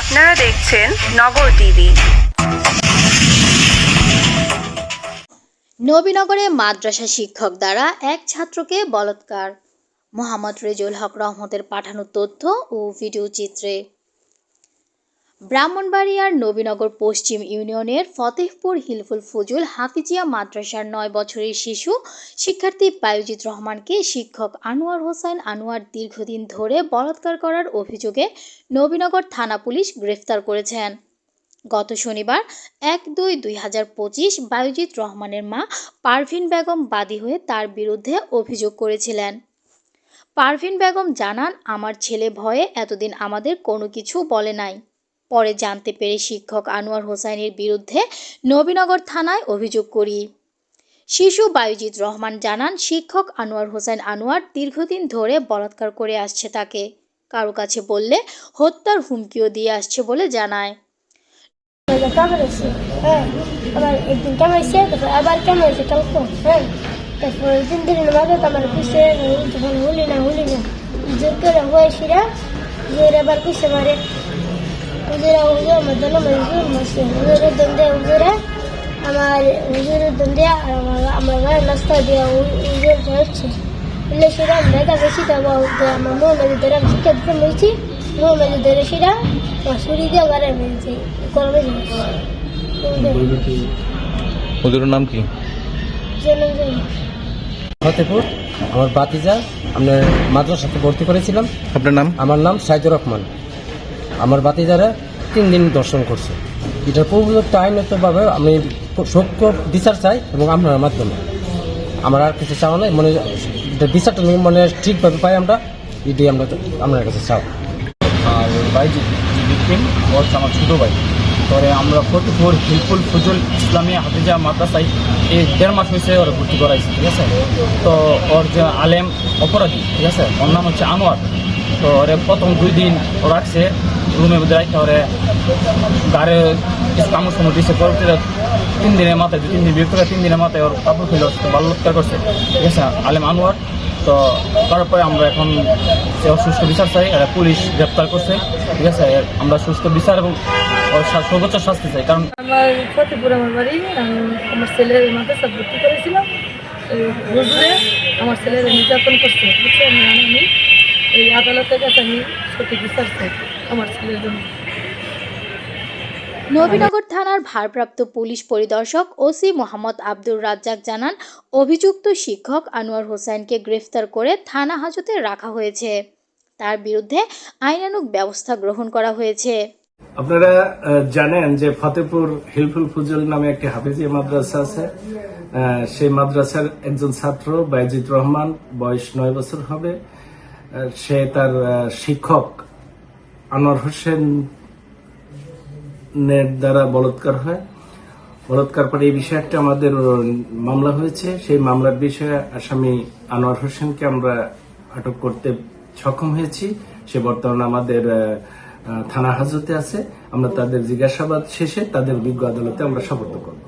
আপনারা দেখছেন নগর টিভি। নবীনগরে মাদ্রাসা শিক্ষক দ্বারা এক ছাত্রকে বলৎকার। মোহাম্মদ রেজুল হক রহমতের পাঠানো তথ্য ও ভিডিও চিত্রে। ব্রাহ্মণবাড়িয়ার নবীনগর পশ্চিম ইউনিয়নের ফতেহপুর হিলফুল ফজুল হাফিজিয়া মাদ্রাসার নয় বছরের শিশু শিক্ষার্থী বায়ুজিৎ রহমানকে শিক্ষক আনোয়ার হোসেন আনোয়ার দীর্ঘদিন ধরে বলাৎকার করার অভিযোগে নবীনগর থানা পুলিশ গ্রেফতার করেছেন। গত শনিবার এক দুই দুই হাজার পঁচিশ বায়ুজিৎ রহমানের মা পারভিন বেগম বাদী হয়ে তার বিরুদ্ধে অভিযোগ করেছিলেন। পারভিন বেগম জানান, আমার ছেলে ভয়ে এতদিন আমাদের কোনো কিছু বলে নাই। পরে জানতে পেরে শিক্ষক আনোয়ার হোসাইনের বিরুদ্ধে নবীনগর থানায় অভিযোগ করি। শিশু বায়ুজিৎ রহমান জানান, শিক্ষক আনোয়ার হোসেন আনোয়ার দীর্ঘদিন ধরে বলাৎকার করে আসছে তাকে। কারও কাছে বললে হত্যার হুমকিও দিয়ে আসছে বলে জানায়। আবার একদিন কামাইছে তারপর আবার কামাইছে কালকে হ্যাঁ হলি না হলি না হুজুরা হুজুর আমার জন্য হুজুর মাসে হুজুরের দন্দে হুজুরে আমার হুজুরের দন্দে আর আমার আমার গায়ে নাস্তা দিয়ে হুজুর হচ্ছে বললে সেটা মেয়েটা বেশি তো আমার আমার মোহাম্মদ ধরে আমি শিক্ষা দিতে বলছি মোহাম্মদ ধরে সেটা আমার দিয়ে মেরেছে গরমে হুজুরের নাম কি? ফতেপুর আমার বাতিজা আপনার মাদ্রাসাতে ভর্তি করেছিলাম। আপনার নাম? আমার নাম সাইদুর রহমান। আমার বাতিজারা তিন দিন দর্শন করছে। এটার প্রভুত্ব আইনতভাবে আমি সত্য বিচার চাই এবং আপনার মাধ্যমে। আমার আর কিছু চাওয়া নাই মানে এটা বিচারটা মানে ঠিকভাবে পাই আমরা, এটাই আমরা আপনার কাছে চাও আর ভাই যে হচ্ছে আমার ছোটো ভাই, পরে আমরা ফতেপুর হিলফুল ফজল ইসলামী হাফিজা মাদ্রাসায় এই দেড় মাস হয়েছে ওরা ভর্তি করাইছে, ঠিক আছে? তো ওর যে আলেম অপরাধী, ঠিক আছে? ওর নাম হচ্ছে আনোয়ার। তো ওরে প্রথম দুই দিন রাখছে রুমের মধ্যে রাখতে ওরে গাড়ি কামড় সময় দিচ্ছে পরবর্তীতে তিন দিনের মাথায়, দুই তিন দিন বিয়ে করে তিন দিনের মাথায় ওর কাপড় খুলে ওর সাথে বাল্যৎকার করছে। ঠিক আছে, আলেম আনোয়ার। তো তারপরে আমরা এখন যে ওর সুস্থ বিচার চাই এরা পুলিশ গ্রেপ্তার করছে। ঠিক আছে আমরা সুস্থ বিচার এবং সা- সর্বোচ্চ শাস্তি চাই, কারণ আমার ফতেপুর আমার বাড়ি, আমি আমার ছেলের মাদ্রাসা ভর্তি করেছিলাম। হুজুরে আমার ছেলের নির্যাতন করছে, বুঝছেন? আমি এই আদালতের কাছে আমি সঠিক বিচার চাই। আমার ছেলের জন্য। নবীনগর থানার ভারপ্রাপ্ত পুলিশ পরিদর্শক ওসি মোহাম্মদ আব্দুর রাজ্জাক জানান অভিযুক্ত শিক্ষক আনোয়ার হোসেনকে গ্রেফতার করে থানা হাজতে রাখা হয়েছে। তার বিরুদ্ধে আইনানুগ ব্যবস্থা গ্রহণ করা হয়েছে। আপনারা জানেন যে ফতেপুর হিলফুল ফুজল নামে একটি হাফিজিয়া মাদ্রাসা আছে। সেই মাদ্রাসার একজন ছাত্র বাইজিদ রহমান বয়স নয় বছর হবে। সে তার শিক্ষক আনোয়ার হোসেন দ্বারা বলৎকার হয়। বলৎকার পরে এই বিষয়ে একটা আমাদের মামলা হয়েছে। সেই মামলার বিষয়ে আসামি আনোয়ার হোসেনকে আমরা আটক করতে সক্ষম হয়েছি। সে বর্তমানে আমাদের থানা হাজতে আছে। আমরা তাদের জিজ্ঞাসাবাদ শেষে তাদের বিজ্ঞ আদালতে আমরা সাপোর্ট করব।